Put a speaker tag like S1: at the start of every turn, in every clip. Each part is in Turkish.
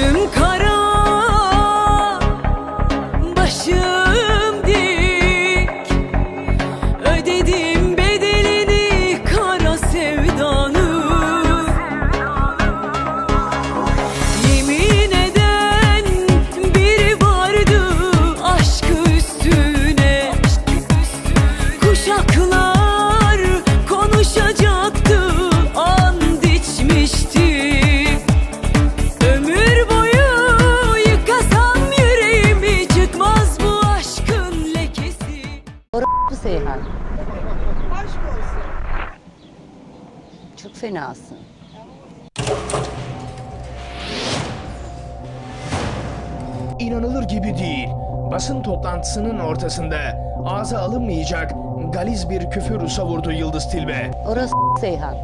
S1: 지금
S2: Çok fenasın.
S3: İnanılır gibi değil. Basın toplantısının ortasında ağza alınmayacak galiz bir küfür savurdu Yıldız Tilbe.
S2: Orası Seyhan.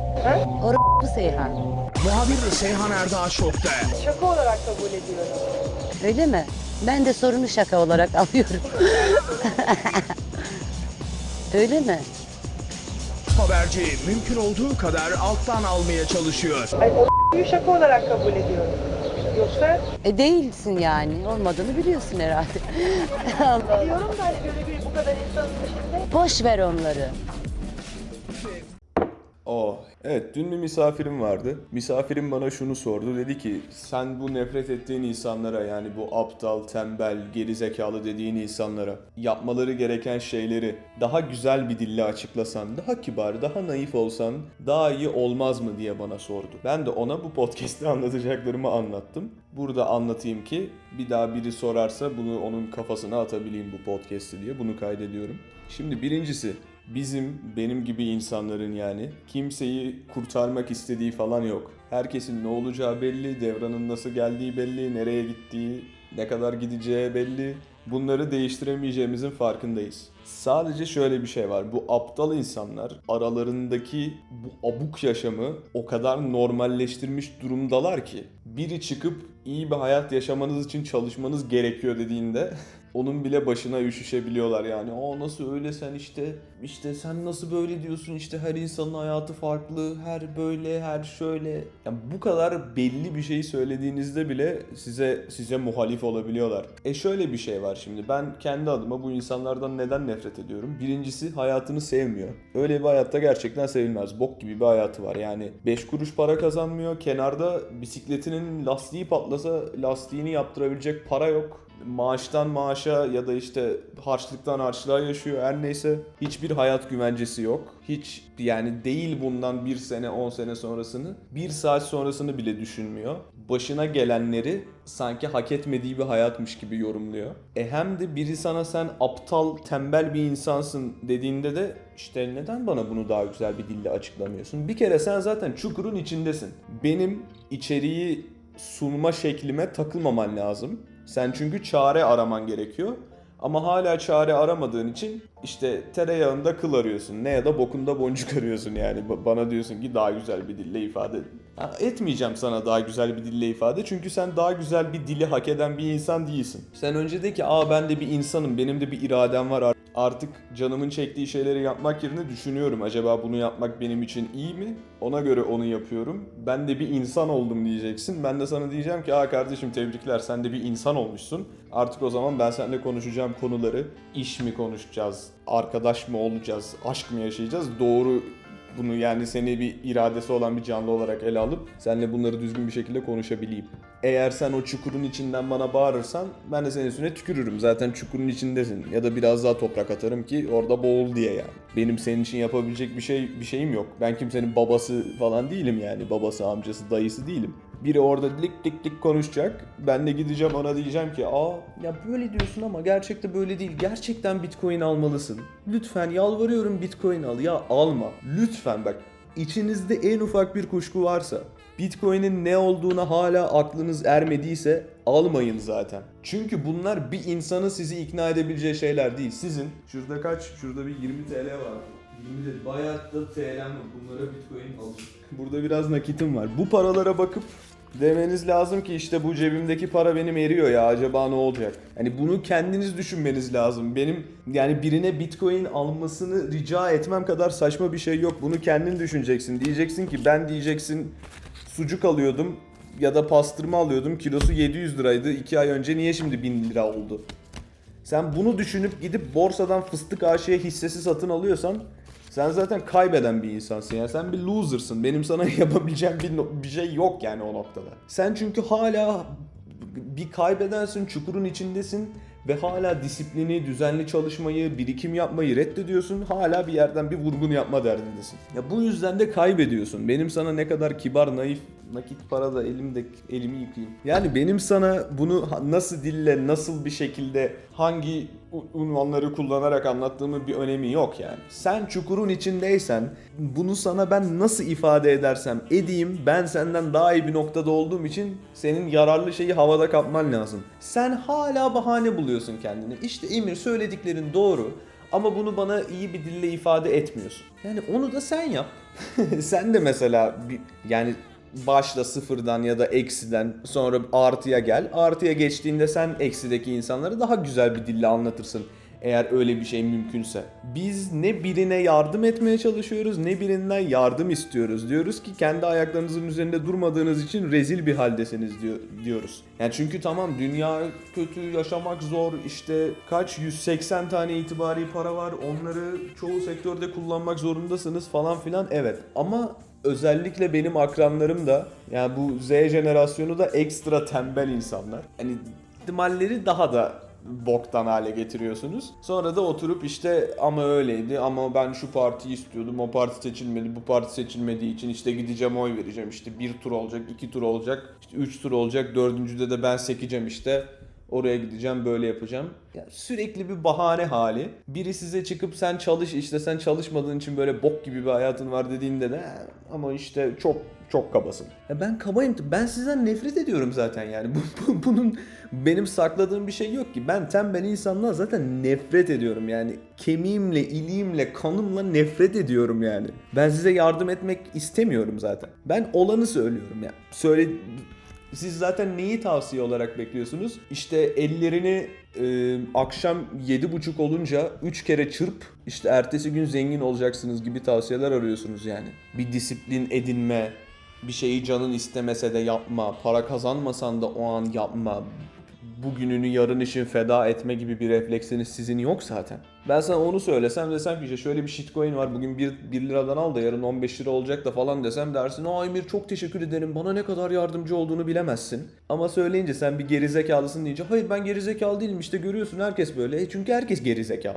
S2: Orası Seyhan.
S3: Muhabir Seyhan Erdağ şokta.
S1: Şaka olarak kabul ediyorum.
S2: Öyle mi? Ben de sorunu şaka olarak alıyorum. Öyle mi?
S3: Haberci mümkün olduğu kadar alttan almaya çalışıyor.
S1: Ay o şaka olarak kabul ediyorum. Yoksa
S2: E değilsin yani. Olmadığını biliyorsun herhalde.
S1: Diyorum da hani böyle bir bu kadar insanın içinde
S2: Boş ver onları.
S4: Oh, evet dün bir misafirim vardı. Misafirim bana şunu sordu. Dedi ki sen bu nefret ettiğin insanlara yani bu aptal, tembel, gerizekalı dediğin insanlara yapmaları gereken şeyleri daha güzel bir dille açıklasan, daha kibar, daha naif olsan daha iyi olmaz mı diye bana sordu. Ben de ona bu podcast'te anlatacaklarımı anlattım. Burada anlatayım ki bir daha biri sorarsa bunu onun kafasına atabileyim bu podcast'i diye bunu kaydediyorum. Şimdi birincisi Bizim, benim gibi insanların yani kimseyi kurtarmak istediği falan yok. Herkesin ne olacağı belli, devranın nasıl geldiği belli, nereye gittiği, ne kadar gideceği belli. Bunları değiştiremeyeceğimizin farkındayız. Sadece şöyle bir şey var. Bu aptal insanlar aralarındaki bu abuk yaşamı o kadar normalleştirmiş durumdalar ki biri çıkıp iyi bir hayat yaşamanız için çalışmanız gerekiyor dediğinde onun bile başına üşüşebiliyorlar yani. O nasıl öyle sen işte işte sen nasıl böyle diyorsun işte her insanın hayatı farklı her böyle her şöyle. Yani bu kadar belli bir şeyi söylediğinizde bile size size muhalif olabiliyorlar. E şöyle bir şey var şimdi ben kendi adıma bu insanlardan neden nefret ediyorum? Birincisi hayatını sevmiyor. Öyle bir hayatta gerçekten sevilmez. Bok gibi bir hayatı var yani. 5 kuruş para kazanmıyor. Kenarda bisikletinin lastiği patlasa lastiğini yaptırabilecek para yok maaştan maaşa ya da işte harçlıktan harçlığa yaşıyor her neyse hiçbir hayat güvencesi yok. Hiç yani değil bundan bir sene 10 sene sonrasını bir saat sonrasını bile düşünmüyor. Başına gelenleri sanki hak etmediği bir hayatmış gibi yorumluyor. E hem de biri sana sen aptal tembel bir insansın dediğinde de işte neden bana bunu daha güzel bir dille açıklamıyorsun? Bir kere sen zaten çukurun içindesin. Benim içeriği sunma şeklime takılmaman lazım. Sen çünkü çare araman gerekiyor. Ama hala çare aramadığın için işte tereyağında kıl arıyorsun. Ne ya da bokunda boncuk arıyorsun yani. Ba- Bana diyorsun ki daha güzel bir dille ifade. Ha, etmeyeceğim sana daha güzel bir dille ifade. Çünkü sen daha güzel bir dili hak eden bir insan değilsin. Sen önce de ki aa ben de bir insanım. Benim de bir iradem var. Artık canımın çektiği şeyleri yapmak yerine düşünüyorum. Acaba bunu yapmak benim için iyi mi? Ona göre onu yapıyorum. Ben de bir insan oldum diyeceksin. Ben de sana diyeceğim ki aa kardeşim tebrikler sen de bir insan olmuşsun. Artık o zaman ben seninle konuşacağım konuları iş mi konuşacağız, arkadaş mı olacağız, aşk mı yaşayacağız doğru bunu yani seni bir iradesi olan bir canlı olarak ele alıp seninle bunları düzgün bir şekilde konuşabileyim. Eğer sen o çukurun içinden bana bağırırsan ben de senin üstüne tükürürüm. Zaten çukurun içindesin. Ya da biraz daha toprak atarım ki orada boğul diye yani. Benim senin için yapabilecek bir şey bir şeyim yok. Ben kimsenin babası falan değilim yani. Babası, amcası, dayısı değilim. Biri orada lik lik lik konuşacak. Ben de gideceğim ona diyeceğim ki aa ya böyle diyorsun ama gerçekte böyle değil. Gerçekten bitcoin almalısın. Lütfen yalvarıyorum bitcoin al. Ya alma. Lütfen bak içinizde en ufak bir kuşku varsa Bitcoin'in ne olduğuna hala aklınız ermediyse almayın zaten. Çünkü bunlar bir insanın sizi ikna edebileceği şeyler değil. Sizin şurada kaç? Şurada bir 20 TL var. 20 TL. Bayağı da TL'm var. Bunlara Bitcoin alın. Burada biraz nakitim var. Bu paralara bakıp demeniz lazım ki işte bu cebimdeki para benim eriyor ya acaba ne olacak? Hani bunu kendiniz düşünmeniz lazım. Benim yani birine bitcoin almasını rica etmem kadar saçma bir şey yok. Bunu kendin düşüneceksin. Diyeceksin ki ben diyeceksin sucuk alıyordum. ya da pastırma alıyordum. Kilosu 700 liraydı. 2 ay önce niye şimdi 1000 lira oldu? Sen bunu düşünüp gidip borsadan fıstık AŞ'ye hissesi satın alıyorsan sen zaten kaybeden bir insansın ya. Sen bir loser'sın. Benim sana yapabileceğim bir, no- bir şey yok yani o noktada. Sen çünkü hala bir kaybedensin, çukurun içindesin ve hala disiplini, düzenli çalışmayı, birikim yapmayı reddediyorsun. Hala bir yerden bir vurgun yapma derdindesin. Ya bu yüzden de kaybediyorsun. Benim sana ne kadar kibar, naif, nakit para da elimde elimi yıkayayım. Yani benim sana bunu nasıl dille, nasıl bir şekilde hangi unvanları kullanarak anlattığımın bir önemi yok yani. Sen çukurun içindeysen bunu sana ben nasıl ifade edersem edeyim ben senden daha iyi bir noktada olduğum için senin yararlı şeyi havada kapman lazım. Sen hala bahane buluyorsun kendine. İşte Emir söylediklerin doğru ama bunu bana iyi bir dille ifade etmiyorsun. Yani onu da sen yap. sen de mesela bir, yani başla sıfırdan ya da eksiden sonra artıya gel. Artıya geçtiğinde sen eksideki insanları daha güzel bir dille anlatırsın. Eğer öyle bir şey mümkünse. Biz ne birine yardım etmeye çalışıyoruz ne birinden yardım istiyoruz. Diyoruz ki kendi ayaklarınızın üzerinde durmadığınız için rezil bir haldesiniz diyor, diyoruz. Yani çünkü tamam dünya kötü, yaşamak zor. işte kaç 180 tane itibari para var. Onları çoğu sektörde kullanmak zorundasınız falan filan. Evet ama özellikle benim akranlarım da yani bu Z jenerasyonu da ekstra tembel insanlar. Hani ihtimalleri daha da boktan hale getiriyorsunuz. Sonra da oturup işte ama öyleydi ama ben şu partiyi istiyordum o parti seçilmedi bu parti seçilmediği için işte gideceğim oy vereceğim işte bir tur olacak iki tur olacak işte üç tur olacak dördüncüde de ben sekeceğim işte Oraya gideceğim böyle yapacağım. Ya sürekli bir bahane hali. Biri size çıkıp sen çalış işte sen çalışmadığın için böyle bok gibi bir hayatın var dediğinde de "Ha, ama işte çok çok kabasın. Ya ben kabayım. Ben sizden nefret ediyorum zaten yani. Bu, bu- bunun benim sakladığım bir şey yok ki. Ben tembel insandan zaten nefret ediyorum yani. Kemiğimle, iliğimle, kanımla nefret ediyorum yani. Ben size yardım etmek istemiyorum zaten. Ben olanı söylüyorum ya. Söyle siz zaten neyi tavsiye olarak bekliyorsunuz? İşte ellerini e, akşam 7.30 olunca 3 kere çırp işte ertesi gün zengin olacaksınız gibi tavsiyeler arıyorsunuz yani. Bir disiplin edinme, bir şeyi canın istemese de yapma, para kazanmasan da o an yapma, bugününü yarın için feda etme gibi bir refleksiniz sizin yok zaten. Ben sana onu söylesem desem ki işte şöyle bir shitcoin var bugün 1, 1 liradan al da yarın 15 lira olacak da falan desem dersin aa Emir çok teşekkür ederim bana ne kadar yardımcı olduğunu bilemezsin. Ama söyleyince sen bir gerizekalısın deyince hayır ben gerizekalı değilim işte görüyorsun herkes böyle. E çünkü herkes gerizekalı.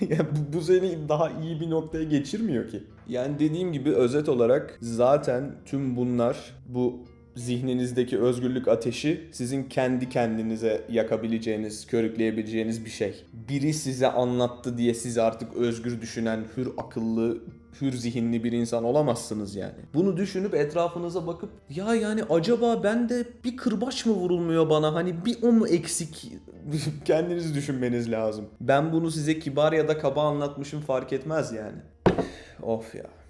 S4: ya bu, bu seni daha iyi bir noktaya geçirmiyor ki. Yani dediğim gibi özet olarak zaten tüm bunlar bu zihninizdeki özgürlük ateşi sizin kendi kendinize yakabileceğiniz, körükleyebileceğiniz bir şey. Biri size anlattı diye siz artık özgür düşünen, hür akıllı, hür zihinli bir insan olamazsınız yani. Bunu düşünüp etrafınıza bakıp ya yani acaba ben de bir kırbaç mı vurulmuyor bana hani bir o mu eksik kendiniz düşünmeniz lazım. Ben bunu size kibar ya da kaba anlatmışım fark etmez yani. of ya.